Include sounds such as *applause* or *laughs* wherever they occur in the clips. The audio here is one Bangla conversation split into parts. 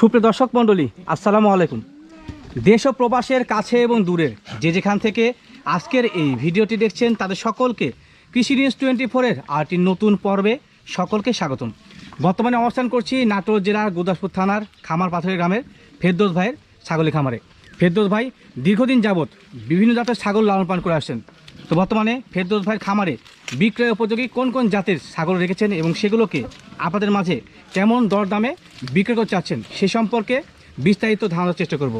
সুপ্রিয় দর্শক মণ্ডলী, আসসালামু আলাইকুম। দেশ ও প্রবাসের কাছে এবং দূরের যে যেখান থেকে আজকের এই ভিডিওটি দেখছেন, তাদের সকলকে কৃষি নিউজ টোয়েন্টি ফোরের আরটি নতুন পর্বে সকলকে স্বাগতম। বর্তমানে অবস্থান করছি নাটোর জেলার গুদাসপুর থানার খামার পাথরের গ্রামের ফেরদোস ভাইয়ের ছাগলি খামারে। ফেরদোস ভাই, দীর্ঘদিন যাবৎ বিভিন্ন জাতের ছাগল লালন পালন করে আসছেন। তো বর্তমানে ফেরদৌস ভাইয়ের খামারে বিক্রয় উপযোগী কোন কোন জাতের ছাগল রেখেছেন এবং সেগুলোকে আপনাদের মাঝে কেমন দরদামে বিক্রয় করতে চাচ্ছেন সে সম্পর্কে বিস্তারিত ধারণার চেষ্টা করব।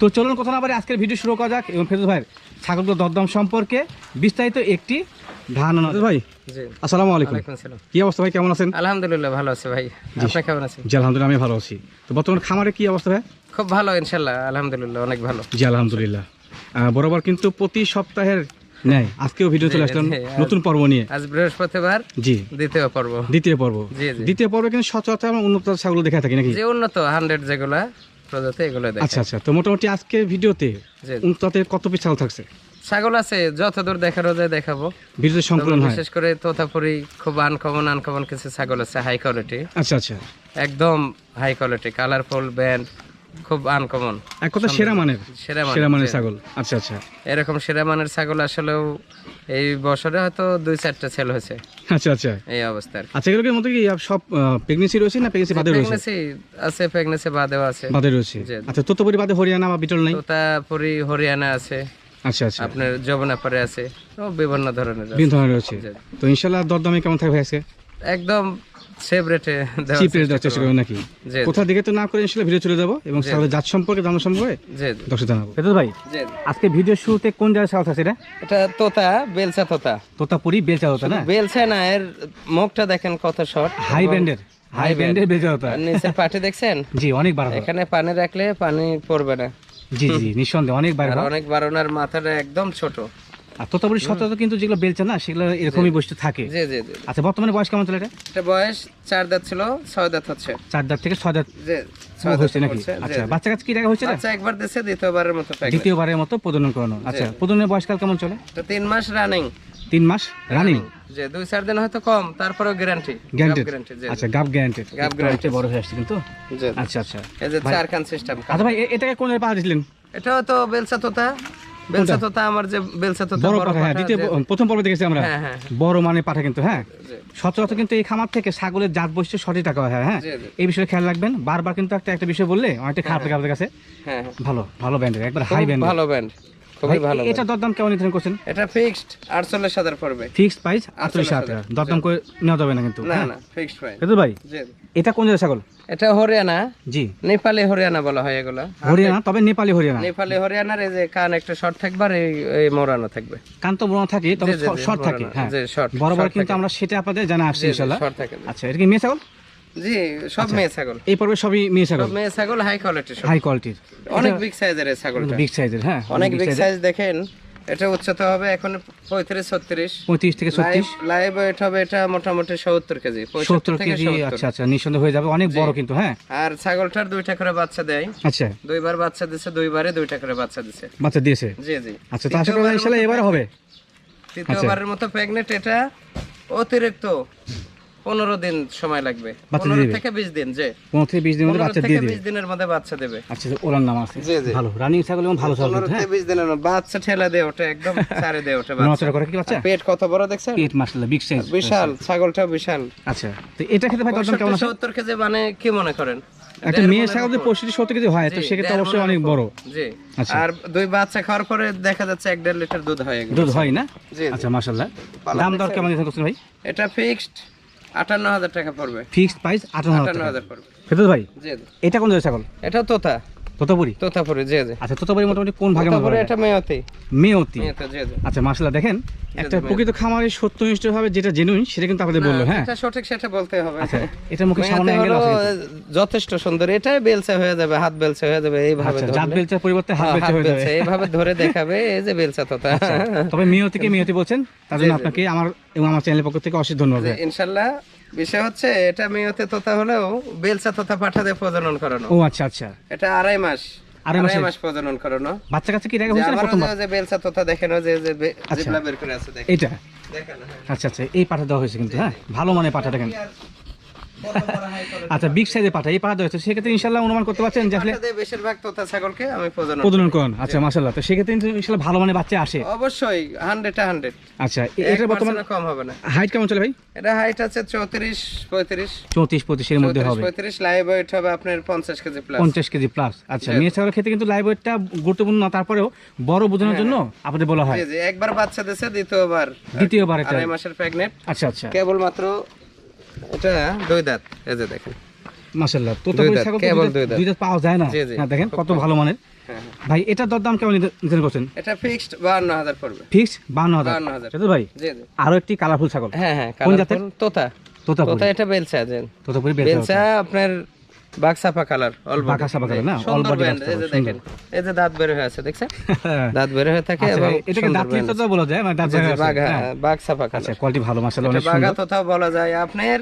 তো চলুন কথা না বারে আজকের ভিডিও শুরু করা যাক এবং ফেরদৌস ভাইয়ের ছাগলগুলোর দরদাম সম্পর্কে বিস্তারিত একটি ধারণা ভাই আসসালামু আলাইকুম। কি অবস্থা ভাই কেমন আছেন? আলহামদুলিল্লাহ ভালো আছে ভাই। আপনি কেমন আছেন? জি আলহামদুলিল্লাহ আমি ভালো আছি। তো বর্তমানে খামারে কি অবস্থা ভাই? খুব ভালো ইনশাল্লাহ আলহামদুলিল্লাহ অনেক ভালো। জি আলহামদুলিল্লাহ। বরাবর কিন্তু প্রতি সপ্তাহের আজকেও ভিডিও চলে আসলাম নতুন পর্ব নিয়ে। আজ বৃহস্পতিবার জি। দ্বিতীয় পর্ব। দ্বিতীয় পর্ব। দ্বিতীয় পর্বে কিন্তু সচরাচর আমরা উন্নত ছাগল দেখা থাকি নাকি? যে উন্নত হান্ড্রেড যেগুলা প্রজাতি এগুলো আচ্ছা আচ্ছা। তো মোটামুটি আজকে ভিডিওতে জি। কত পিস ছাগল থাকছে? ছাগল আছে যতদূর দেখানো যায় দেখাবো। ভিডিওতে সংকলন হয়। বিশেষ করে তোতাপুরি খুব আনকমন আনকমন কিছু ছাগল আছে হাই কোয়ালিটি আচ্ছা আচ্ছা। একদম হাই কোয়ালিটি কালারফুল ব্যান্ড খুব আনকমন এক কথা সেরা মানের। সেরা মানের, সেরা মানের ছাগল। আচ্ছা আচ্ছা। এরকম সেরা মানের ছাগল আসলেও এই বছরে হয়তো দুই চারটা ছেল হয়েছে। আচ্ছা আচ্ছা। এই অবস্থার আচ্ছা এগুলোর মধ্যে কি সব প্রেগনেন্সি রয়েছে না প্রেগনেন্সি বাদে রয়েছে? আছে প্রেগনেন্সি বাদেও আছে। বাদে রয়েছে। আচ্ছা তোতপরি বাদে হরিয়ানা বা বিটল নাই? তোতাপুরি হরিয়ানা আছে। আচ্ছা আচ্ছা। আপনার যমুনাপাড়ে আছে। বিভিন্ন ধরনের আছে। বিভিন্ন ধরনের রয়েছে। তো ইনশাল্লাহ দরদামে কেমন থাকবে আজকে? একদম সেভ রেটে চিপ রেট দেওয়ার চেষ্টা করবেন নাকি? জি দিকে তো না করে ইনশাল্লাহ ভিডিও চলে যাব এবং ছাগলের জাত সম্পর্কে দাম সম্পর্কে দর্শক জানাব। ফেরদৌস ভাই আজকে ভিডিও শুরুতে কোন জায়গায় ছাগল থাকছে এটা? এটা তোতা বেলসা তোতা। তোতাপুরি বেলচা হতো না? বেলসা না এর মুখটা দেখেন কত শর্ট। হাই ব্যান্ডের হাই নিচের পাটি দেখছেন? জি অনেক বাড়া এখানে পানি রাখলে পানি পড়বে না। জি জি নিঃসন্দেহে অনেক আর বাড়া অনেক বারোনার মাথাটা একদম ছোট। আর তোতাপুরি সচরাচর কিন্তু যেগুলো বেলচা না সেগুলো এরকমই বস্তু থাকে। জি জি জি। আচ্ছা বর্তমানে বয়স কেমন চলে এটা? এটা বয়স চার দাঁত ছিল ছয় দাঁত হচ্ছে। চার দাঁত থেকে ছয় দাঁত জি ছয় দাঁত নাকি? আচ্ছা বাচ্চা কাছে কি টাকা হয়েছে এটা? বাচ্চা একবার দিছে দ্বিতীয়বারের মতো দ্বিতীয়বারের মতো প্রজনন করানো। আচ্ছা প্রজননের বয়সকাল কেমন চলে? তো তিন মাস রানিং তিন মাস রানিং যে দুই চার দিন হয়তো কম তারপরেও গ্যারান্টি গ্যারান্টি আচ্ছা গাব গ্যারান্টেড গাব গ্যারান্টি বড় হয়ে আসছে কিন্তু? আচ্ছা আচ্ছা। এই যে চার খান সিস্টেম আচ্ছা ভাই এটাকে কোন পাঠা দিলেন? এটাও তো বেলসা তোতা। বেলসা আমার যে বেলসা বড় বড় পাঠা হ্যাঁ দ্বিতীয় প্রথম পর্বে দেখেছি আমরা। হ্যাঁ হ্যাঁ বড় মানে পাঠা কিন্তু হ্যাঁ? সচরাচর কিন্তু এই খামার থেকে ছাগলের জাত বৈশিষ্ট্য সঠিক টাকা হয় হ্যাঁ। এই বিষয়ে খেয়াল রাখবেন। বারবার কিন্তু একটা একটা বিষয় বললে অনেকটা খারাপ লাগে আপনাদের কাছে। ভালো ভালো ব্যান্ডের একবার হাই ব্যান্ড ভালো ব্যান্ড। খুবই ভালো এটা দরদাম কেমন নির্ধারণ করছেন? এটা ফিক্সড আটচল্লিশ হাজার পড়বে। ফিক্সড প্রাইস আটচল্লিশ হাজার। টাকা দরদাম করে নেওয়া যাবে না কিন্তু। না না ফিক্সড প্রাইস কিন্তু ভাই এটা কোন জায়গায় ছাগল? এটা হরিয়ানা। জি। নেপালি হরিয়ানা বলা হয় এগুলা। হরিয়ানা তবে নেপালি হরিয়ানা। নেপালি হরিয়ানার এই যে কান একটা শর্ট থাকবে আর এই এই মোড়ানো থাকবে। থাকে তবে জি, জি, শর্ট থাকে হ্যাঁ। শর্ট বরাবর কিন্তু আমরা সেটা আপনাদের জানা আসছি ইনশাল্লাহ। শর্ট থাকে। আচ্ছা এটা কি মেয়ে ছাগল? জি সব মেয়ে ছাগল। এই পর্বে সবই মেয়ে ছাগল? মেয়ে ছাগল হাই কোয়ালিটি সব হাই কোয়ালিটির অনেক বিগ সাইজের ছাগলটা। বিগ সাইজের হ্যাঁ অনেক বিগ সাইজ দেখেন এটা উচ্চতা হবে এখন পঁয়ত্রিশ ছত্রিশ। পঁয়ত্রিশ থেকে ছত্রিশ। লাইভ ওয়েট হবে এটা মোটামুটি সত্তর কেজি সত্তর কেজি আচ্ছা আচ্ছা নিঃসন্দেহ হয়ে যাবে অনেক বড় কিন্তু হ্যাঁ। আর ছাগলটার দুইটা করে বাচ্চা দেয়। আচ্ছা। দুইবার বাচ্চা দিছে দুইবারে দুইটা করে বাচ্চা দিছে। বাচ্চা দিয়েছে? জি জি। আচ্ছা তো আশা করি এবারে হবে। তৃতীয়বারের মতো প্রেগনেন্ট এটা অতিরিক্ত পনেরো দিন সময় লাগবে। পনেরো? থেকে বিশ দিন যে পনেরো থেকে বিশ দিনের মধ্যে বাচ্চা দিয়ে দিবে? বিশ দিনের মধ্যে বাচ্চা দেবে। আচ্ছা ওলার নাম আছে। জি, জি। ভালো। রানিং ছাগল এবং ভালো ছাগল হ্যাঁ? বিশ দিনের মধ্যে বাচ্চা ঠেলা দিয়ে ওঠে একদম *laughs* চারে দিয়ে ওঠে বাচ্চা। করে কি বাচ্চা? পেট কত বড় দেখছেন? পেট মাসলা বিগ সাইজ বিশাল ছাগলটা বিশাল। আচ্ছা তো এটা খেতে ভাই দরদাম কেমন আছে? সত্তর কেজি মানে কি মনে করেন? একটা মেয়ে ছাগল যদি পঁয়ষট্টি সত্তর কেজি হয় তো সেক্ষেত্রে অবশ্যই অনেক বড়। জি। আচ্ছা। আর দুই বাচ্চা খাওয়ার পরে দেখা যাচ্ছে এক দেড় লিটার দুধ হয় দুধ হয় না। আচ্ছা মাসাল্লাহ দাম দর কেমন ভাই? এটা ফিক্সড আটান্ন হাজার টাকা পড়বে। ফিক্সড প্রাইস আটান্ন টাকা। হাজার পড়বে। ফেরত ভাই জি জি। এটা কোন জায়গায় ছাগল? এটা তোতা। তোতাপুরি? তোতাপুরি জি জি। আচ্ছা তোতাপুরি মোটামুটি কোন ভাগে এটা মেয়তি। মেয়তি। আচ্ছা দেখেন একটা প্রকৃত খামারে সত্যনিষ্ঠ ভাবে যেটা জেনুইন সেটা কিন্তু আপনাদের বলল হ্যাঁ? এটা সঠিক সেটা বলতে হবে। আচ্ছা এটার মুখে মেয়তি অ্যাঙ্গেল আছে যথেষ্ট সুন্দর এটাই বেলসা হয়ে যাবে হাত বেলসা হয়ে যাবে এইভাবে আচ্ছা জাত। বেলচার পরিবর্তে হাত হ্যাঁ, হাত হয়ে যাবে। বেলসা এইভাবে ধরে দেখাবে এই যে বেলসা তোতা। তবে মেয়তিকে মেয়তি বলছেন তার জন্য আপনাকে আমার এবং আমার চ্যানেলের পক্ষ থেকে অশেষ ধন্যবাদ। ভাই। বিষয় হচ্ছে এটা মেয়েতে তোতা হলেও বেলসা তোতা পাঠা দিয়ে প্রজনন করানো। ও আচ্ছা আচ্ছা। এটা আড়াই মাস আড়াই আড়াই মাস প্রজনন করানো। বাচ্চা কাচ্চা কি দেখা হয়েছে না আবারও প্রথমবার? যে- যে বেলসা তোতা দেখেন যে যে আচ্ছা। জিবলা বের করে আছে দেখেন এটা। আচ্ছা আচ্ছা এই পাঠা দেওয়া হয়েছে কিন্তু হ্যাঁ? ভালো মানে পাঠা দেখেন আচ্ছা বিগ সাইজের পাঠা এই পাঠা রয়েছে সেক্ষেত্রে ইনশাল্লাহ অনুমান করতে পারছেন যে আসলে বেশিরভাগ তোতা ছাগলকে আমি প্রজনন প্রজনন করুন। আচ্ছা মাসাল্লাহ তো সেক্ষেত্রে ইনশাল্লাহ ভালো মানে বাচ্চা আসে। অবশ্যই হান্ড্রেড হান্ড্রেড আচ্ছা এ- এটার বর্তমান কম হবে না। হাইট কেমন চলে ভাই? এটা হাইট আছে চৌত্রিশ পঁয়ত্রিশ। চৌত্রিশ পঁচিশের মধ্যে হবে। পঁয়ত্রিশ লাইভ ওয়েট হবে আপনার পঞ্চাশ কেজি প্লাস পঞ্চাশ কেজি প্লাস আচ্ছা মেয়ে ছাগলের ক্ষেত্রে কিন্তু লাইভ ওয়েটটা গুরুত্বপূর্ণ না তারপরেও বড় বোঝানোর জন্য আপনাদের বলা হয়। একবার বাচ্চা দিয়েছে দ্বিতীয়বার। দ্বিতীয়বার এটা। আড়াই মাসের প্রেগনেন্ট আচ্ছা আচ্ছা। কেবলমাত্র এটা দুই দাঁত। এই যে দেখেন। মাশাআল্লাহ তো তো ছাগল কেবল দুই দাঁত-। দুই দাঁত পাওয়া যায় না। হ্যাঁ দেখেন কত ভালো মানের। হ্যাঁ, হ্যাঁ। ভাই এটার দরদাম কেমন নির্ধারণ করছেন? এটা ফিক্সড বাহান্ন হাজার পড়বে। ফিক্সড বান্ন হাজার। 52,000 সেটা ভাই জি জি। আরও একটি কালারফুল ছাগল। হ্যাঁ হ্যাঁ কোন জাতের? তোতা। তোতা এটা বেলসা যে তোতাপুরি বেলচা আপনার বাক্সাপা কালার অল বাঘা সাপা না? all বাঘ এই যে দেখেন এই যে দাঁত বের হয়ে আছে দেখছেন? *laughs* দাঁত বের হয়ে থাকে আচ্ছা, এবং এটাকে দাঁত বলা যায় মানে দাঁত বাঘা হ্যাঁ। আচ্ছা কোয়ালিটি ভালো মাশাআল্লাহ এটা অনেক বাঘা বলা যায়। আপনার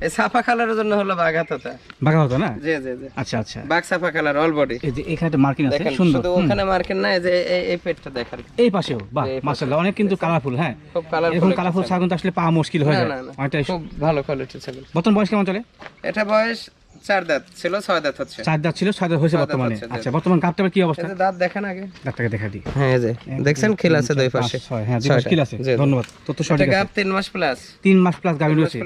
এই সাফা কালারের জন্য হলো বাঘা তোতা বাঘা হতো না? জি জি জি। আচ্ছা আচ্ছা। বাঘ সাফা কালার অল বডি এই যে এখানে একটা মার্কিং আছে সুন্দর। শুধু ওখানে মার্কেট না এই যে এই- পেটটা দেখেন। এই পাশেও? বাহ এই মাশাআল্লাহ অনেক কিন্তু কালারফুল হ্যাঁ। খুব এরকম কালারফুল ছাগল। আসলে পাওয়া মুশকিল হয়ে যায় খুব ভালো কোয়ালিটি ছাগল। বর্তমান বয়স কেমন চলে? এটা বয়স চার দাঁত ছিল ছয় দাঁত হচ্ছে। চার দাঁত ছিল ছয় দাঁত হয়েছে বর্তমানে। আচ্ছা বর্তমান কি অবস্থা? দাঁত দেখেন আগে। ডাক্তারকে দেখা দিই। হ্যাঁ এই যে দেখছেন খিল আছে দুই পাশে। হ্যাঁ দুই পাশে। আছে। ধন্যবাদ তত সঠিক গাব তিন মাস প্লাস তিন মাস প্লাস রয়েছে।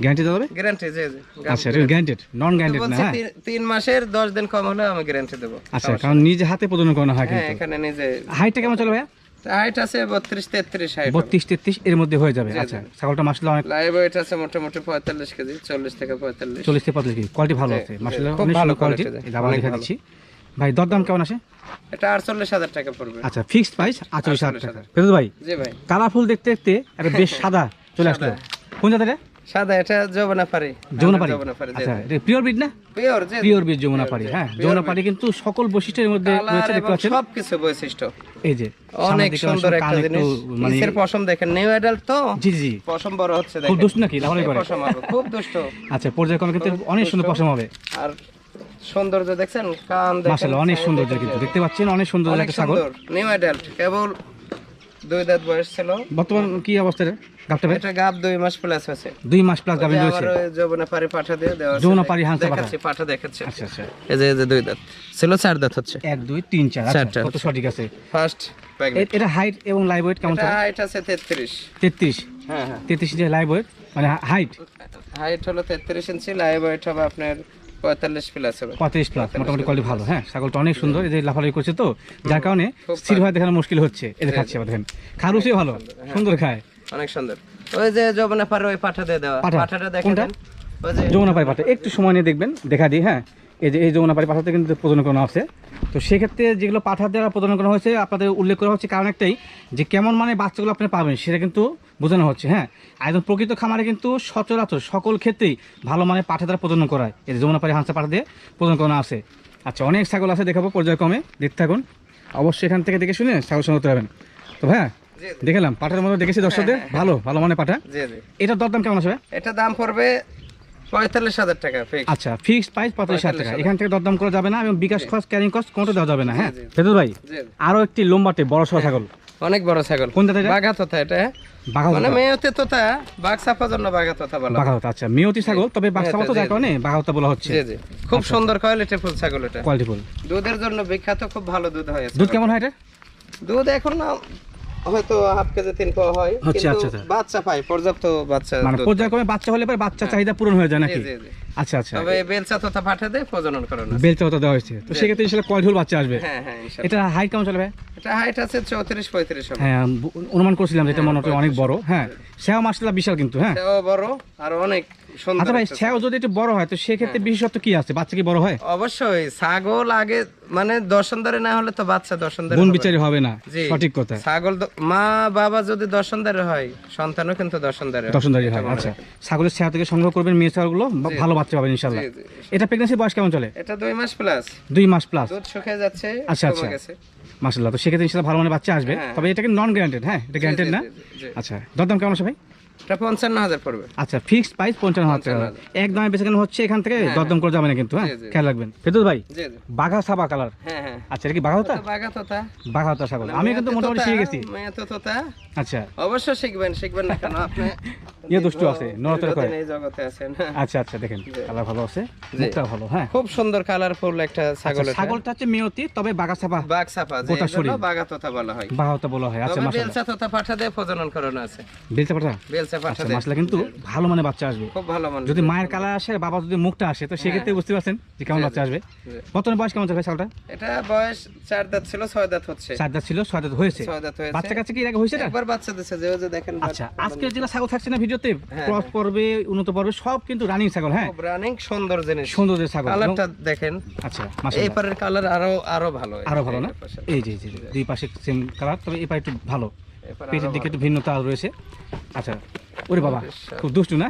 গ্যারান্টি দেওয়া গ্যারান্টি জি জি। আচ্ছা গ্যারান্টেড নন গ্যারান্টেড না হ্যাঁ? তিন- তিন মাসের দশ দিন কম হলে আমি গ্যারান্টি দেবো। আচ্ছা কারণ নিজে হাতে প্রদান করানো হয় হ্যাঁ এখানে নিজে হাইটটা কেমন চলে ভাইয়া? হাইট আছে বত্রিশ তেত্রিশ হাইট বত্রিশ তেত্রিশ এর মধ্যে হয়ে যাবে। আচ্ছা ছাগলটা মাসলে অনেক লাইভ ওয়েট আছে মোটামুটি পঁয়তাল্লিশ কেজি চল্লিশ থেকে কোয়ালিটি ভালো আছে। অনেক কোয়ালিটি। দিচ্ছি। ভাই দরদাম কেমন আছে এটা আটচল্লিশ হাজার টাকা পড়বে। আচ্ছা ফিক্সড প্রাইস 48,000 টাকা। ফেরত ভাই জি ভাই। কালারফুল দেখতে দেখতে একটা বেশ *laughs* সাদা চলে আসলো। কোন জাতের? সাদা এটা যমুনা পারি যমুনা পারি আচ্ছা এটা পিওর বিট না? পিওর জি পিওর বিট যমুনাপাড়ি হ্যাঁ যমুনাপাড়ি কিন্তু সকল বৈশিষ্ট্যের মধ্যে রয়েছে দেখতে পাচ্ছেন? সবকিছু বৈশিষ্ট্য। এই যে অনেক সুন্দর একটা জিনিস। মানে নিচের পশম দেখেন নিউ অ্যাডাল্ট তো? জি জি পশম বড় হচ্ছে খুব দুষ্ট নাকি? করে। পশম হবে খুব দুষ্ট। আচ্ছা পর্যায়ক্রমে কিন্তু অনেক সুন্দর পশম হবে। আর সৌন্দর্য দেখছেন কান দেখেন মাশাআল্লাহ অনেক সুন্দর কিন্তু। দেখতে পাচ্ছেন অনেক সুন্দর একটা ছাগল নিউ অ্যাডাল্ট কেবল দুই দাঁত বয়স ছিল। বর্তমান কি অবস্থা রে? গাবটা এটা গাব দুই মাস প্লাস হয়েছে। দুই মাস প্লাস গাবিন রয়েছে। যৌবনা পারি পাঠা দিয়ে দেওয়া আছে। যৌবনাপাড়ি হাঁসের পাঠা। পাঠা দেখাচ্ছি। আচ্ছা আচ্ছা। এই যে এই যে দুই দাঁত। ছিল চার দাঁত হচ্ছে। এক দুই তিন চার। আচ্ছা কত সঠিক আছে? ফার্স্ট এটা হাইট এবং লাইভ ওয়েট কেমন এটা হাইট আছে তেত্রিশ। তেত্রিশ? হ্যাঁ হ্যাঁ। ইঞ্চি লাইভ ওয়েট মানে হাইট হাইট হলো তেত্রিশ ইঞ্চি লাইভ ওয়েট হবে আপনার পঁয়তাল্লিশ প্লাস হবে পঁয়ত্রিশ প্লাস মোটামুটি কোয়ালিটি ভালো হ্যাঁ ছাগলটা অনেক সুন্দর এই যে লাফালাফি করছে তো যার কারণে স্থিরভাবে দেখানো মুশকিল হচ্ছে। এ দেখাচ্ছে দেখেন। খারুসিও ভালো সুন্দর খায়। অনেক সুন্দর। ওই যে যৌবনা পারে ওই পাঠা দিয়ে দেওয়া। পাঠাটা দেখে কোনটা? দেন ওই যে যমুনাপাড়ি পাঠা। একটু সময় নিয়ে দেখবেন দেখা দিই হ্যাঁ। এই যে এই যমুনাপাড়ি পাঠাতে কিন্তু প্রদান করা আছে। তো সেক্ষেত্রে যেগুলো পাঠা দেওয়া প্রদান করা হয়েছে আপনাদের উল্লেখ করা হচ্ছে কারণ একটাই যে কেমন মানে বাচ্চাগুলো আপনি পাবেন সেটা কিন্তু বোঝানো হচ্ছে হ্যাঁ। আর একদম প্রকৃত খামারে কিন্তু সচরাচর সকল ক্ষেত্রেই ভালো মানে পাঠা দ্বারা প্রদান করা হয় এই যমুনাপাড়ি হাঁসা পাঠা দিয়ে প্রদান করা আছে। আচ্ছা অনেক ছাগল আছে দেখাবো পর্যায়ক্রমে। দেখতে থাকুন। অবশ্যই এখান থেকে দেখে শুনে ছাগল সংগ্রহ হবেন তো হ্যাঁ। দেখালাম পাঠার মধ্যে দেখেছি দর্শকদের। ভালো ভালো মানে পাঠা। এটার দরদাম কেমন আছে ভাই? এটা দাম পড়বে পঁয়তাল্লিশ হাজার টাকা ফিক্স আচ্ছা ফিক্সড প্রাইস পঁয়তাল্লিশ হাজার টাকা। এখান থেকে দরদাম করা যাবে না এবং বিকাশ খরচ ক্যারিং কস্ট কোনটা দেওয়া যাবে না হ্যাঁ। জি। ভাই জি আরও একটি লম্বাটে বড় সড় ছাগল। অনেক বড় ছাগল। কোন জাতের এটা? বাঘা তোতা এটা বাঘা মানে মেয়েতে তোতা বাঘ সাফার জন্য বাঘা তোতা বলা হয়। বাঘা আচ্ছা মিয়তি ছাগল তবে বাক্সা মতো তো যার। কারণে বাঘা বলা হচ্ছে। জি জি। খুব আচ্ছা। সুন্দর কোয়ালিটি ফুল ছাগল এটা। কোয়ালিটিফুল দুধের জন্য বিখ্যাত খুব ভালো দুধ হয় দুধ কেমন হয় এটা? দুধ এখন না হয়তো হাফ কেজি তিন পাওয়া হয়। আচ্ছা, কিন্তু আচ্ছা, আচ্ছা। বাচ্চা পাই পর্যাপ্ত বাচ্চা মানে পর্যায়ক্রমে বাচ্চা হলে পরে বাচ্চা চাহিদা পূরণ হয়ে যায় নাকি। আচ্ছা আচ্ছা। তবে বেলচা তোতা পাঠাতে প্রজনন করানো বেলচা দেওয়া হয়েছে। তো সেক্ষেত্রে বাচ্চা আসবে? হ্যাঁ হ্যাঁ এটা হাইট কেমন চলবে এটা হাইট আছে হ্যাঁ অনুমান করছিলাম যে এটা মনে হয় অনেক বড়। হ্যাঁ সেও মাসলা বিশাল কিন্তু হ্যাঁ। সেও বড় আর অনেক। আচ্ছা ভাই একটা যদি একটু বড় হয় তো সেক্ষেত্রে বিশেষত্ব কি আছে? বাচ্চা কি বড় হয়? অবশ্যই ছাগল আগে মানে না হলে তো বাচ্চা গুণ হবে। হবে না সঠিক কথা। ছাগল মা বাবা যদি হয় সন্তানও কিন্তু হয়। আচ্ছা। ছাগলের ছায়া থেকে সংগ্রহ করবেন মেয়ে ছাগলগুলো ভালো বাচ্চা পাবেন। এটা প্রেগনেন্সি বয়স কেমন চলে? এটা দুই মাস প্লাস দুই মাস প্লাস দুধ শুকিয়ে যাচ্ছে আচ্ছা, আচ্ছা। তো সেক্ষেত্রে ভালো মানে বাচ্চা আসবে। হ্যাঁ। তবে এটাকে নন গ্যারান্টেড হ্যাঁ? এটা গ্যারান্টেড না। আচ্ছা। দরদাম কেমন আছে ভাই? এটা পঞ্চান্ন হাজার পড়বে। আচ্ছা ফিক্সড প্রাইস পঞ্চান্ন হাজার টাকা 55,000 একদম বেচাকেন হচ্ছে এখান থেকে? দরদম করে যাবে না কিন্তু হ্যাঁ? জি, জি। খেয়াল রাখবেন। ফেরদৌস ভাই জি জি। বাঘা সাবা কালার হ্যাঁ আচ্ছা এটা কি বাঘা হতা বাঘা তোতা। বাঘা হতা ছাগল আমি কিন্তু মোটামুটি শিখে গেছি। মেয়ে তো তোতা? আচ্ছা। অবশ্যই শিখবেন শিখবেন না কেন? আপনি *laughs* ইয়ে দুষ্টু আছে, নড়াচড়া করে। এই জগতে আছেন। আচ্ছা আচ্ছা দেখেন কালার ভালো আছে মুখটা ভালো হ্যাঁ। খুব সুন্দর কালারফুল একটা ছাগল আচ্ছা, ছাগলটা হচ্ছে মেয়তি তবে বাঘা সাবা। বাঘ সাপা যে। বাঘা তোতা বলা হয়। বাঘা বলা হয় আচ্ছা তোতা পাঠা দিয়ে প্রজনন করানো আছে। পাঠা? আচ্ছা মাসলা কিন্তু ভালো মানে বাচ্চা আসবে। খুব ভালো মানে যদি মায়ের কালার আসে বাবা যদি মুখটা আসে তো সেক্ষেত্রে বুঝতে পারছেন যে কেমন বাচ্চা আসবে। বর্তমানে বয়স কেমন যাবে ছাগলটা এটা বয়স চার দাঁত ছিল ছয় দাঁত হচ্ছে। চার দাঁত ছিল ছয় দাঁত হয়েছে। ছয় দাঁত হয়েছে। বাচ্চা কাছে কি আগে হয়েছে একবার বাচ্চা দিছে যে যে দেখেন আচ্ছা আজকে ছাগল থাকছে না ভিডিওতে? হ্যাঁ, ক্রস পর্বে উন্নত পর্বে সব কিন্তু রানিং ছাগল হ্যাঁ? রানিং সুন্দর জিনিস। সুন্দর ছাগল। কালারটা দেখেন। আচ্ছা এই পারের কালার আরও আরও ভালো আরও ভালো না? এই যে এই যে দুই পাশে সেম কালার তবে এই পাশে একটু ভালো। পেটের দিকে। একটু ভিন্নতা রয়েছে। আচ্ছা ওরে বাবা খুব দুষ্টু না?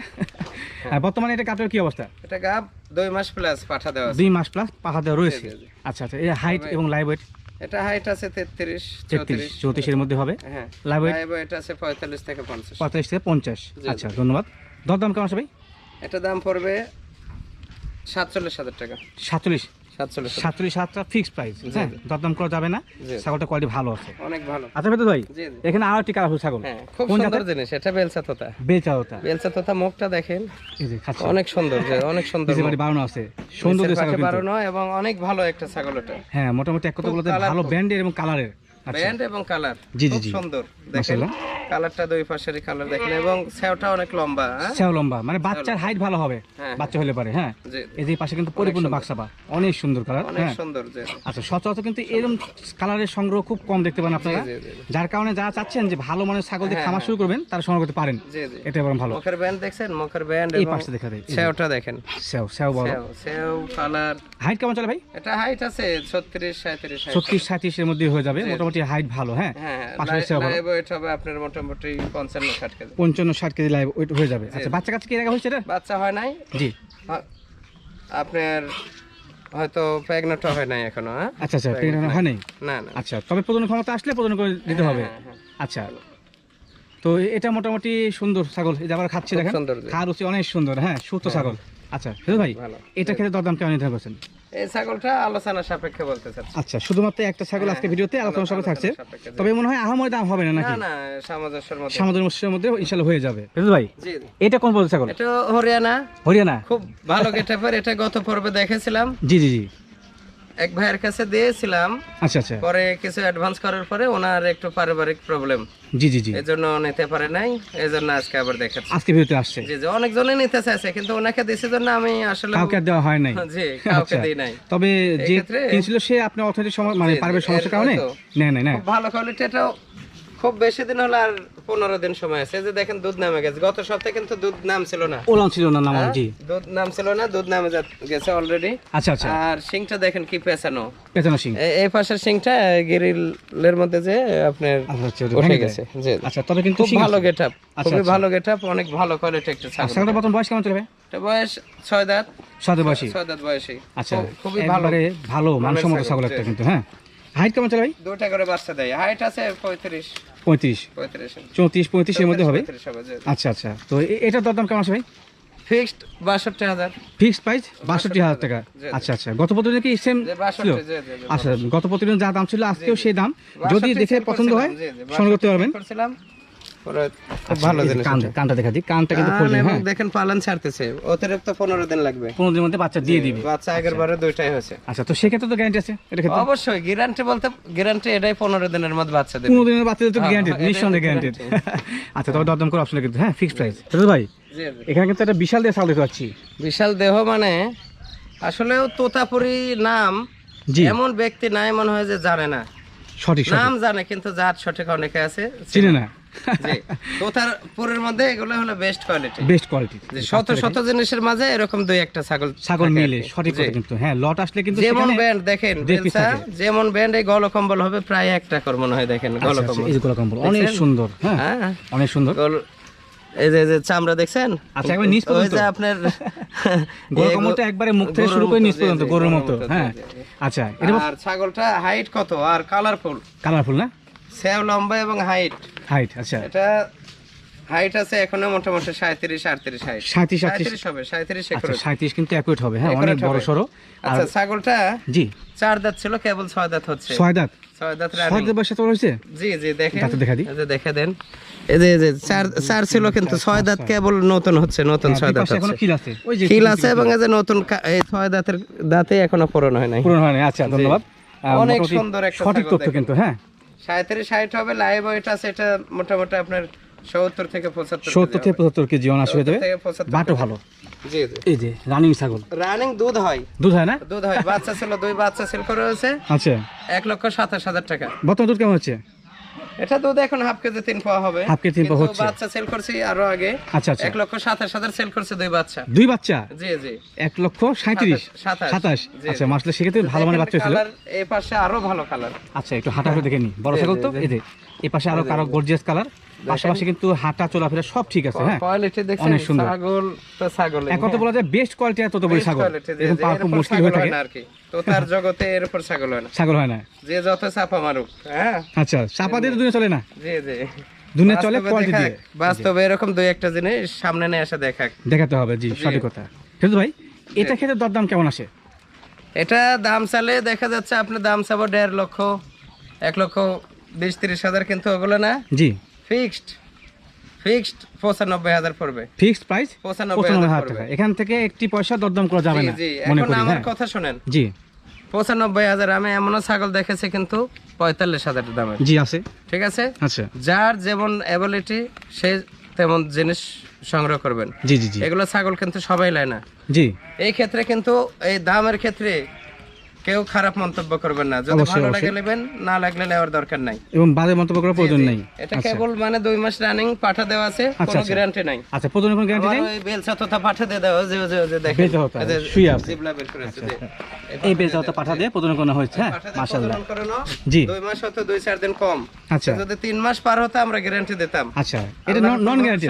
আর বর্তমানে এটা কাটার কি অবস্থা? এটা গাব দুই মাস প্লাস পাঠা দেওয়া দুই মাস প্লাস পাখা দেওয়া রয়েছে। আচ্ছা আচ্ছা এই হাইট এবং লাইভ ওয়েট এটা হাইট আছে তেত্রিশ তেত্রিশ চৌত্রিশ। চৌত্রিশের মধ্যে হবে। হ্যাঁ? লাইভ এটা আছে পঁয়তাল্লিশ থেকে পঞ্চাশ। পঁয়তাল্লিশ থেকে পঞ্চাশ। জি। আচ্ছা ধন্যবাদ। দর দাম কেমন আছে ভাই? এটা দাম পড়বে সাতচল্লিশ হাজার টাকা। সাতচল্লিশ। সাতচল্লিশ হাজার। সাতচল্লিশ প্রাইস হ্যাঁ দরদাম করা যাবে না ছাগলটা কোয়ালিটি ভালো আছে। অনেক ভালো। আচ্ছা বেতন ভাই জি জি। এখানে আরও একটি কালারফুল ছাগল। হ্যাঁ খুব সুন্দর জিনিস এটা বেলচা তোতা। বেচা ওটা বেলচা তোতা মুখটা দেখেন অনেক সুন্দর অনেক সুন্দর। আছে। সুন্দর ছাগল পাশে এবং অনেক ভালো একটা ছাগল এটা। হ্যাঁ মোটামুটি এক কথা বলতে ভালো। ব্র্যান্ডের এবং কালারের ব্যান্ড এবং কালার জি, জি, খুব সুন্দর। দেখেন কালারটা দুই পাশের কালার দেখেন এবং সেওটা অনেক লম্বা হ্যাঁ? সেও লম্বা মানে বাচ্চার হাইট ভালো হবে হ্যাঁ, বাচ্চা হলে পারে হ্যাঁ? এই যে পাশে কিন্তু পরিপূর্ণ বাক্সাবা অনেক সুন্দর কালার অনেক হ্যাঁ? সুন্দর আচ্ছা সচরাচর কিন্তু এরকম কালারের সংগ্রহ খুব কম দেখতে পান আপনারা। যার কারণে যারা চাচ্ছেন যে ভালো মানের ছাগল দিয়ে হ্যাঁ, খামার শুরু করবেন তারা সংগ্রহ করতে পারেন। এটা বরং ভালো। মুখের ব্যান্ড দেখছেন? মুখের ব্যান্ড এই পাশটা দেখা দেয় সেওটা দেখেন। সেও সেও বড়। সেও কালার হাইট কেমন চলে ভাই? এটা হাইট আছে ছত্রিশ সাঁত্রিশ ছত্রিশ সাঁত্রিশের মধ্যে হয়ে যাবে মোটামুটি হাইট ভালো হ্যাঁ? হ্যাঁ লাইভ ওয়েট হবে। আপনার মোটামুটি ষাট কেজি। লাইভ ওয়েট হয়ে যাবে। আচ্ছা বাচ্চা কাছে কি রাখা হয়েছে এটা বাচ্চা হয় নাই? জি। আপনার হয়তো প্রেগনেন্ট হয় নাই এখনও হ্যাঁ? আচ্ছা আচ্ছা প্রেগনেন্ট হয় নাই? না না। আচ্ছা তবে প্রজনন ক্ষমতা আসলে প্রজনন করে দিতে হবে। হ্যাঁ, হ্যাঁ। আচ্ছা তো এটা মোটামুটি সুন্দর ছাগল। এই যে আবার খাচ্ছি দেখেন। খাওয়ার রুচি অনেক সুন্দর হ্যাঁ সুস্থ ছাগল। আচ্ছা ভাই। এটা খেতে দরদাম কেমন নির্ধারণ করছেন? এই ছাগলটা আলোচনা সাপেক্ষে বলতে চাচ্ছি। আচ্ছা শুধুমাত্র একটা ছাগল আজকে ভিডিওতে আলোচনা থাকছে। তবে মনে হয় আহামরি দাম হবে না না নাকি? না সামঞ্জস্যের মধ্যে। হয়ে যাবে। ভাই এটা কোন ছাগল? এটা হরিয়ানা। হরিয়ানা? খুব ভালো গেটাপের এটা গত পর্বে দেখেছিলাম। জি জি জি। এক ভাইয়ের কাছে দিয়েছিলাম। আচ্ছা আচ্ছা। পরে কিছু অ্যাডভান্স করার পরে ওনার একটু পারিবারিক প্রবলেম জি জি জি। এই জন্য নিতে পারে নাই এই জন্য আজকে আবার দেখাচ্ছি। আজকে ভিডিওতে আসছে। জি জি অনেকজনই নিতে চাইছে কিন্তু ওনাকে দিয়েছে জন্য আমি আসলে কাউকে দেওয়া হয় নাই। *laughs* জি কাউকে দেই নাই। তবে যে কিনছিল সে আপনার অর্থনৈতিক সমস্যা মানে পারিবারিক সমস্যার কারণে? না না না ভালো কোয়ালিটি এটাও খুব বেশি দিন হলো আর পনেরো দিন সময় আছে। যে দেখেন দুধ নামে গেছে। গত সপ্তাহে কিন্তু দুধ নাম ছিল না। ওলাম ছিল না নাম হ্যাঁ? জি। দুধ নাম ছিল না দুধ নামে গেছে অলরেডি আচ্ছা আচ্ছা। আর সিংটা দেখেন কি পেছানো পেছানো এ- এই পাশের সিংটা গিরিলের মধ্যে যে আপনার আচ্ছা আচ্ছা উঠে গেছে। জি আচ্ছা তবে কিন্তু খুব ভালো আছে। গেট আচ্ছা, খুবই। ভালো গেট আপ অনেক ভালো কোয়ালিটি একটা ছাগল। ছাগলটা বর্তমান বয়স কেমন চলবে? এটা বয়স ছয় দাঁত। সাথে বয়সী? ছয় দাঁত বয়সী। আচ্ছা খুবই ভালো। ভালো মানসম্মত ছাগল একটা কিন্তু হ্যাঁ? হাইট কেমন চলে ভাই? দুটা করে বাচ্চা দেয়। হাইট আছে পঁয়ত্রিশ। পঁয়ত্রিশ। চৌত্রিশ পঁয়ত্রিশের মধ্যে হবে। আচ্ছা আচ্ছা। তো এটার দরদাম কেমন আছে ভাই? ফিক্সড বাষট্টি হাজার। ফিক্সড প্রাইস বাষট্টি হাজার টাকা। আচ্ছা আচ্ছা। গত প্রতিদিন কি সেম ছিল। আচ্ছা গত প্রতিদিন যা দাম ছিল আজকেও সেই দাম। যদি দেখে পছন্দ হয় সংগ্রহ করতে 62 পারবেন। ভালো জিনিস কানটা কানটা দেখা দিই। কানটা কিন্তু কান হ্যাঁ। দেখেন পালন ছাড়তেছে। অতিরিক্ত পনেরো দিন লাগবে। পনেরো দিনের মধ্যে বাচ্চা দিয়ে দিবে। বাচ্চা আগের বারে দুইটাই হয়েছে। আচ্ছা তো সেক্ষেত্রে তো গ্যারান্টি আছে? এটা ক্ষেত্রে? অবশ্যই গ্যারান্টি বলতে গ্যারান্টি এটাই পনেরো দিনের মধ্যে বাচ্চা দেবে। পনেরো দিনের বাচ্চাদের তো হ্যাঁ, গ্যারান্টি হ্যাঁ, নিঃসন্দেহে গ্যারান্টি *laughs* আচ্ছা তবে দরদাম করে অপশন কিন্তু হ্যাঁ ফিক্সড প্রাইস তো ভাই জি, জি। এখানে কিন্তু একটা বিশাল দেখতে পাচ্ছি বিশাল দেহ মানে আসলেও তোতাপুরি নাম এমন ব্যক্তি নাই মনে হয় যে জানে না। সঠিক সঠিক। নাম জানে কিন্তু জাত সঠিক অনেকে আছে। চিনে না। *laughs* জি। তোতাপুরের মধ্যে এগুলো হলো বেস্ট কোয়ালিটি বেস্ট কোয়ালিটি শত শত জিনিসের মাঝে এরকম দুই একটা ছাগল ছাগল মিলে সঠিক কিন্তু। হ্যাঁ লট আসলে কিন্তু যেমন ব্যান্ড দেখেন দেড় piece বেলচা, থাকে। যেমন ব্যান্ড এই গলকম্বল হবে প্রায় এক টাকার মনে হয় দেখেন আচ্ছা, আচ্ছা, এই যে কম্বল অনেক সুন্দর হ্যাঁ হ্যাঁ। অনেক সুন্দর। এই যে যে চামড়া দেখছেন? আচ্ছা, একবার নিচ পর্যন্ত? যে আপনার *laughs* একবারে মুখ থেকে শুরু করে নিচ পর্যন্ত গরুর মতো হ্যাঁ। আচ্ছা আর ছাগলটা হাইট কত? আর কালারফুল কালারফুল না? সেও লম্বা এবং হাইট। হাইট আচ্ছা। এটা হাইট আছে এখনও মোটামুটি সাঁত্রিশ আটত্রিশ হাইট। সাঁত্রিশ আটত্রিশ। সাঁত্রিশ হবে সাঁত্রিশ আচ্ছা সাঁত্রিশ কিন্তু হবে হ্যাঁ অনেক বড় আর আচ্ছা ছাগলটা জি। চার দাঁত ছিল কেবল ছয় দাঁত হচ্ছে। ছয় দাঁত? ছয় দাঁত ছয় দাঁত বয়সে তো হয়েছে? জি জি দেখেন। দাঁতটা দেখা। এই যে দেখে দেন। এই যে এই যে চার চার ছিল কিন্তু ছয় দাঁত কেবল নতুন হচ্ছে নতুন হ্যাঁ, ছয় দাঁত এখনও হচ্ছে। আছে। ওই যে খিল আছে এবং এই যে নতুন এই ছয় দাঁতের দাঁতে এখনও পূরণ হয় নাই। পূরণ হয় না আচ্ছা ধন্যবাদ। অনেক সুন্দর একটা সঠিক তথ্য কিন্তু হ্যাঁ। সাঁত্রিশ ষাট হবে লাইভ ওয়েট আছে এটা মোটামুটি আপনার সত্তর থেকে পঁচাত্তর সত্তর থেকে পঁচাত্তর কেজি অনাশ হয়ে যাবে বাটো ভালো। জি এই যে রানিং ছাগল। রানিং দুধ হয়। দুধ হয় না? দুধ হয়। বাচ্চা ছিল দুই বাচ্চা সেল করে হয়েছে। আচ্ছা। এক লক্ষ সাতাশ হাজার টাকা। বর্তমান দুধ কেমন হচ্ছে? এটা দুধ এখন হাফ কেজি তিন পাওয়া হবে। হাফ কেজি তিন পাওয়া হচ্ছে। বাচ্চা সেল করছি আরও আগে। আচ্ছা আচ্ছা। এক লক্ষ সাতাশ হাজার সেল করছে দুই বাচ্চা। দুই বাচ্চা? জি জি। এক লক্ষ সাঁত্রিশ সাতাশ। আচ্ছা। মাসলে সেক্ষেত্রে ভালো মানে বাচ্চা ছিল এই পাশে আরও ভালো কালার আচ্ছা একটু হাঁটা করে দেখে নি। বড় ছাগল তো? এই যে এই পাশে আরও কারও গর্জিয়াস কালার পাশাপাশি কিন্তু হাঁটা চলাফেরা সব ঠিক আছে হ্যাঁ? অনেক সুন্দর। ছাগল তো ছাগল এক কথা বলা যায় বেস্ট কোয়ালিটি তত বড় ছাগল। এরকম পাওয়া খুব মুশকিল হয়ে থাকে। আর কি। তো তার জগতে এর উপর ছাগল হয় না। ছাগল হয় না। যে যত চাপা মারুক হ্যাঁ। আচ্ছা চাপা দিয়ে দুনিয়া চলে না? জি জি। দুনিয়া চলে কোয়ালিটি দিয়ে। বাস্তবে এরকম দুই একটা জিনিস সামনে নিয়ে এসে দেখাতে হবে জি সঠিক কথা। কিন্তু ভাই এটা খেতে দরদাম কেমন আসে? এটা দাম চালে দেখা যাচ্ছে আপনি দাম চাবো দেড় লক্ষ এক লক্ষ বিশ তিরিশ হাজার কিন্তু ওগুলো না? জি। ফিক্সড ফিক্সড পঁচানব্বই হাজার পড়বে। Fixed price? পঁচানব্বই হাজার টাকা এখান থেকে একটি পয়সা দরদাম করা যাবে না জি এখন আমার হ্যাঁ। কথা শোনেন। জি। পঁচানব্বই হাজার আমি এমনও ছাগল দেখেছি কিন্তু পঁয়তাল্লিশ হাজার দামের জি আছে। ঠিক আছে? আচ্ছা। যার যেমন অ্যাবিলিটি সে তেমন জিনিস সংগ্রহ করবেন। জি জি জি। এগুলো ছাগল কিন্তু সবাই নেয় না। জি। এই ক্ষেত্রে কিন্তু এই দামের ক্ষেত্রে কেউ খারাপ মন্তব্য করবেন না। যদি ভালো লাগে নেবেন না লাগলে নেওয়ার দরকার নাই। এবং বাজে মন্তব্য করার প্রয়োজন নেই। এটা আচ্ছা। কেবল মানে দুই মাস রানিং পাঠা দেওয়া আছে আচ্ছা, কোনো আচ্ছা। গ্যারান্টি নাই। আচ্ছা প্রয়োজন কোনো গ্যারান্টি নেই? ওই বেলচা তথা পাঠা দিয়ে দেওয়া যে যে যে দেখেন। বেলচা তথা, শুয়ে আছে। জিবলা বের করেছে এই বেলচা হতে পাঠা দিয়ে প্রদান করা হয়েছে হ্যাঁ? মাশাআল্লাহ। জি। দুই মাস হতো দুই চার দিন কম। আচ্ছা। যদি তিন মাস পার হতো আমরা গ্যারান্টি দিতাম। আচ্ছা। এটা নন গ্যারান্টি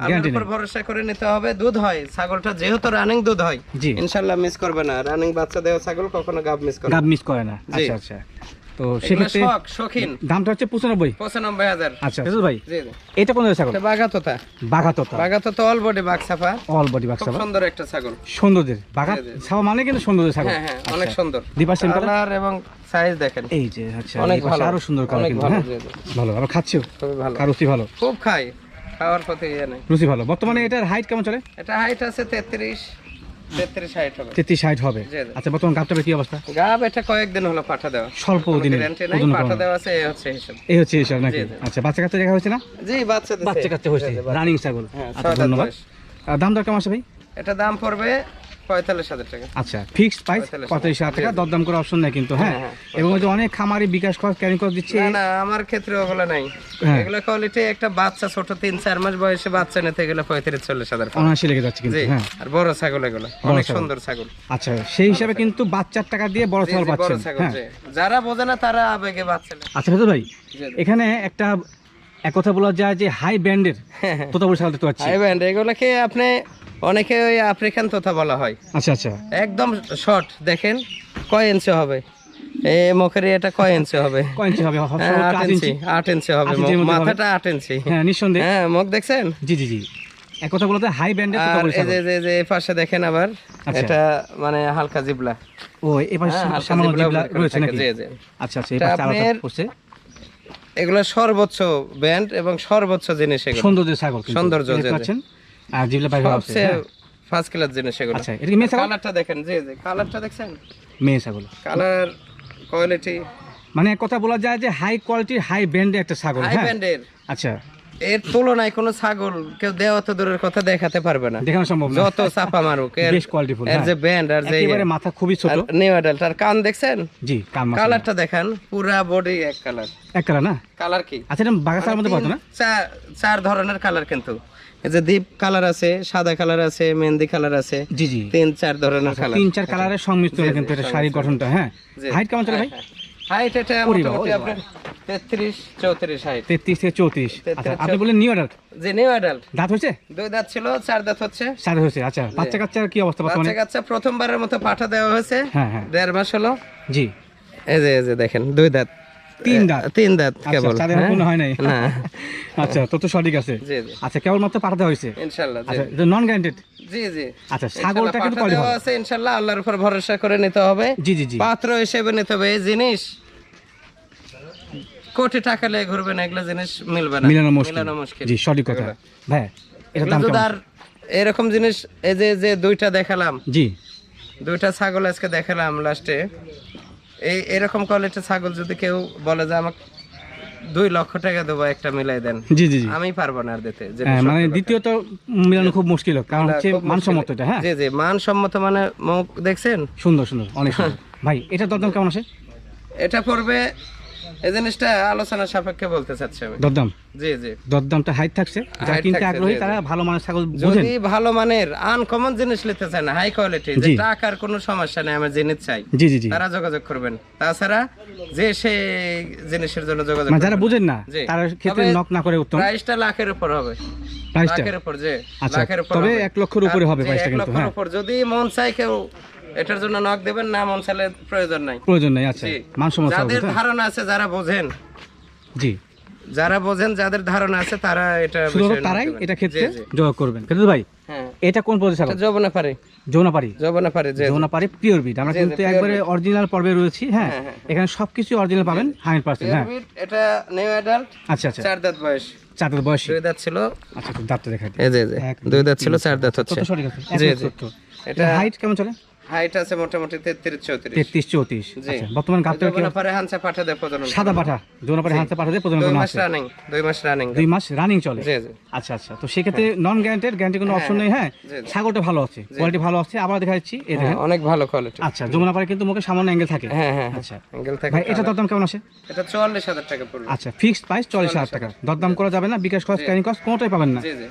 ভরসা ক- আল্লাহর গ্যারান্টি উপর ভরসা করে নিতে হবে। দুধ হয় ছাগলটা যেহেতু রানিং দুধ হয় জি। মিস করবে না। রানিং বাচ্চা দেওয়া ছাগল কখনো গাব মিস করবে গাব মিস করে না। আচ্ছা আচ্ছা। তো সেক্ষেত্রে শখ দামটা হচ্ছে পঁচানব্বই। পঁচানব্বই হাজার। আচ্ছা ভাই জি জি। এটা কোন ছাগল? এটা বাগাতোতা বাগাতোতা অল বডি বাঘ ছাপা। অল বডি খুব সুন্দর একটা ছাগল। মানে কিন্তু ছাগল। হ্যাঁ হ্যাঁ অনেক সুন্দর। কালার এবং সাইজ দেখেন। এই যে আচ্ছা অনেক ভালো। আরও সুন্দর কালার কিন্তু ভালো, হ্যাঁ। ভালো আবার খাচ্ছেও খুবই ভালো। খুব খাই। খাওয়ার প্রতি ইয়ে নেই। রুচি ভালো। বর্তমানে এটার হাইট কেমন চলে? এটা হাইট আছে তেত্রিশ তেত্রিশ হাইট হবে। তেত্রিশ হাইট হবে। জি, জি। আচ্ছা বর্তমান গাবটার কি অবস্থা? গাব এটা কয়েকদিন হলো পাঠা দেওয়া। স্বল্প দিনে ওজন পাঠা দেওয়া আছে এই হচ্ছে হিসাব। এই হচ্ছে হিসাব নাকি। আচ্ছা বাচ্চা কাচ্চা দেখা হয়েছে না? জি বাচ্চা বাচ্চা কাচ্চা হয়েছে। জি, জি, বাচ্চা। রানিং ছাগল। হ্যাঁ, আচ্ছা ধন্যবাদ। দাম দর কেমন আছে ভাই? এটা দাম পড়বে পঁয়তাল্লিশ হাজার টাকা আচ্ছা ফিক্সড প্রাইস পঁয়তাল্লিশ পঁয়তাল্লিশ হাজার টাকা জি, জি। দরদাম করার অপশন নেই কিন্তু হ্যাঁ হ্যাঁ, এবং যে অনেক খামারি বিকাশ খরচ ক্যারি করে দিচ্ছে না না আমার ক্ষেত্রে ওগুলো নাই হ্যাঁ। এগুলো কোয়ালিটি একটা বাচ্চা ছোট তিন চার মাস বয়সে বাচ্চা নিতে গেলে পঁয়ত্রিশ চল্লিশ হাজার টাকা। লেগে যাচ্ছে কিন্তু হ্যাঁ আর বড় ছাগল এগুলো অনেক সুন্দর ছাগল আচ্ছা সেই হিসাবে কিন্তু বাচ্চার টাকা দিয়ে বড় ছাগল পাচ্ছেন ছাগল হ্যাঁ। যারা বোঝে না তারা আবেগে বাচ্চা আচ্ছা ভাই। এখানে একটা এক কথা বলা যায় যে হাই ব্র্যান্ডের তোতাপুরি ছাগল দেখতে পাচ্ছি হাই ব্যান্ড এগুলোকে আপনি অনেকে ওই আফ্রিকান তোতা বলা হয়। আচ্ছা আচ্ছা। একদম শর্ট দেখেন কয় ইঞ্চি হবে? এই মুখের এটা কয় ইঞ্চি হবে? কয় ইঞ্চি হবে? হ্যাঁ, আট আট ইঞ্চি আট ইঞ্চি হবে। মাথাটা আট ইঞ্চি হ্যাঁ নিঃসন্দেহে। হ্যাঁ মুখ দেখছেন? জি জি জি। এক কথা বলতে হাই ব্র্যান্ডের আর তোতাপুরি এই যে এই পাশে দেখেন আবার আচ্ছা। এটা মানে হালকা জিবলা। ও এই পাশে হ্যাঁ, সামান্য জিবলা রয়েছে নাকি? জি, জি। আচ্ছা আচ্ছা এই পাশে আলাদা এগুলো সর্বোচ্চ ব্যান্ড এবং সর্বোচ্চ জিনিস এগুলো। সৌন্দর্য ছাগল। সৌন্দর্য। পাচ্ছেন? আর জিবলা বাইরে আছে ফার্স্ট ক্লাস জিনিস এগুলো। আচ্ছা এটা কি মেয়ে ছাগল? কালারটা দেখেন জি জি কালারটা দেখছেন? মেয়ে ছাগল। কালার কোয়ালিটি মানে কথা বলা যায় যে হাই কোয়ালিটি হাই ব্র্যান্ডের একটা ছাগল হাই ব্র্যান্ডের ব্যান্ডের আচ্ছা এর তুলনায় কোনো ছাগল কেউ দেওয়া তো দূরের কথা দেখাতে পারবে না। দেখানো সম্ভব না। যত চাপা মারুক এর বেশ কোয়ালিটিফুল এর যে ব্যান্ড আর যে একেবারে মাথা খুবই ছোট। নিউ অ্যাডাল্ট আর কান দেখছেন? জি কান কালারটা দেখান পুরা বডি এক কালার এক কালার না? কালার কি? আচ্ছা এটা বাগাসার মধ্যে পাতো না? চার চার ধরনের কালার কিন্তু। এই যে ডিপ কালার আছে সাদা কালার আছে মেহেন্দি কালার আছে। জি জি। তিন চার ধরনের কালার তিন চার কালারের সংমিশ্রণ কিন্তু এটা গঠনটা হ্যাঁ। হাইট কেমন চলে ভাই? হাইট এটা মোটামুটি আপনার হাইট। থেকে আচ্ছা আপনি বলেন নিউ যে নিউ অ্যাডাল্ট দাঁত হয়েছে? দুই দাঁত ছিল চার দাঁত হচ্ছে। হচ্ছে আচ্ছা। বাচ্চা কাচ্চার কি অবস্থা বর্তমানে? বাচ্চা কাচ্চা প্রথমবারের মতো পাঠা দেওয়া হয়েছে। হ্যাঁ হ্যাঁ। দেড় মাস হলো। জি। এই যে এই যে দেখেন দুই দাঁত। তিন দাঁত। তিন দাঁত আচ্ছা, কেবল। চাঁদের হ্যাঁ? কোনো হয় নাই? না *laughs* আচ্ছা তো তো সঠিক আছে। জি জি। আচ্ছা পাঠাতে হয়েছে? ইনশাল্লাহ আচ্ছা নন গ্যারান্টেড জি জি। আচ্ছা ছাগলটা কিন্তু কোয়ালিটি আছে ইনশাল্লাহ আল্লাহর উপর ভরসা করে নিতে হবে। জি জি জি। পাত্র হিসেবে নিতে হবে। এই জিনিস কোটি টাকা লেগে ঘুরবে না এগুলো জিনিস মিলবে না। মিলানো মুশকিল। মিলানো মুশকিল। জি সঠিক কথা। ভাই এটা দাম কেমন? এরকম জিনিস এই যে যে দুইটা দেখালাম। জি। দুইটা ছাগল আজকে দেখালাম লাস্টে এই এরকম কোয়ালিটির ছাগল যদি কেউ বলে যে আমাকে দুই লক্ষ টাকা দেবো একটা মিলাই দেন। জি জি আমি পারব না আর দিতে হ্যাঁ, মানে দ্বিতীয়ত মিলানো খুব মুশকিল কারণ হচ্ছে মানসম্মত এটা হ্যাঁ। জি জি মানসম্মত মানে মুখ দেখছেন? সুন্দর সুন্দর অনেক সুন্দর। *laughs* ভাই এটা দরদাম কেমন আছে এটা পড়বে এই জিনিসটা আলোচনা সাপেক্ষে বলতে চাচ্ছি আমি। দরদাম? জি জি। দরদামটা থাকছে। যারা কিনতে আগ্রহী। তারা ভালো মানের ছাগল বোঝেন। যদি ভালো মানের আনকমন জিনিস নিতে চায় না হাই কোয়ালিটি যে টাকার কোনো সমস্যা নেই আমার জিনিস চাই জি জি জি। তারা যোগাযোগ করবেন। তাছাড়া যে সে জিনিসের জন্য যোগাযোগ মানে যারা বুঝেন না। তার ক্ষেত্রে নক না করে উত্তম। প্রাইসটা লাখের উপর হবে। লাখের উপর যে আচ্ছা, লাখের উপর তবে হবে। এক লক্ষের উপরে হবে প্রাইসটা কিন্তু, লক্ষের হ্যাঁ। উপর যদি মন চাই কেউ এটার জন্য নক দেবেন না মন চাইলে প্রয়োজন নাই। প্রয়োজন নেই আচ্ছা। মানসম্মত যাদের? ধারণা আছে যারা বোঝেন। জি। যারা বোঝেন যাদের ধারণা আছে তারা এটা শুধু তারাই এটা ক্ষেত্রে। যোগাযোগ করবেন। কিন্তু ভাই হ্যাঁ। এটা কোন ছাগল এটা যৌবনা পারে যৌনাপাড়ি যৌবনা পারে যে যৌনাপাড়ি পিওর বিট আমরা কিন্তু একবারে অরিজিনাল পর্বে রয়েছি হ্যাঁ? হ্যাঁ, হ্যাঁ, এখানে সবকিছু অরিজিনাল পাবেন হান্ড্রেড পার্সেন্ট হ্যাঁ। এটা নিউ অ্যাডাল্ট আচ্ছা আচ্ছা। চার দাঁত বয়স। চার দাঁত বয়সী। দুই দাঁত ছিল। আচ্ছা দাঁতটা দেখাই এই যে দুই দাঁত ছিল চার দাঁত হচ্ছে। জি, জি। এটা হাইট কেমন চলে? হাইট আছে মোটামুটি তেত্রিশ চৌত্রিশ। তেত্রিশ চৌত্রিশ। জি। আচ্ছা বর্তমান গাবটা কি পারে হানসা পাঠা দেয় প্রজনন সাদা পাঠা যৌনাপাড়ি হাঁসতে পাঠা দিয়ে প্রজনন দুই মাস রানিং দুই মাস রানিং দুই মাস রানিং চলে? জি জি। আচ্ছা আচ্ছা তো সেক্ষেত্রে নন গ্যারান্টেড গ্যারান্টি কোনো অপশন নেই হ্যাঁ? জি, জি। ছাগলটা ভালো আছে কোয়ালিটি ভালো আছে আবার দেখা যাচ্ছি এই হ্যাঁ, দেখেন। অনেক ভালো কোয়ালিটি আচ্ছা যমুনা পাড়ে কিন্তু মুখে সামান্য অ্যাঙ্গেল থাকে। হ্যাঁ হ্যাঁ আচ্ছা। অ্যাঙ্গেল থাকে ভাই এটা দরদাম কেমন আছে এটা চুয়াল্লিশ হাজার টাকা পড়বে। আচ্ছা ফিক্সড প্রাইস চল্লিশ হাজার টাকা। দরদাম করা যাবে না বিকাশ কস্ট ক্যারিং কস্ট কোনোটাই পাবেন না। জি জি।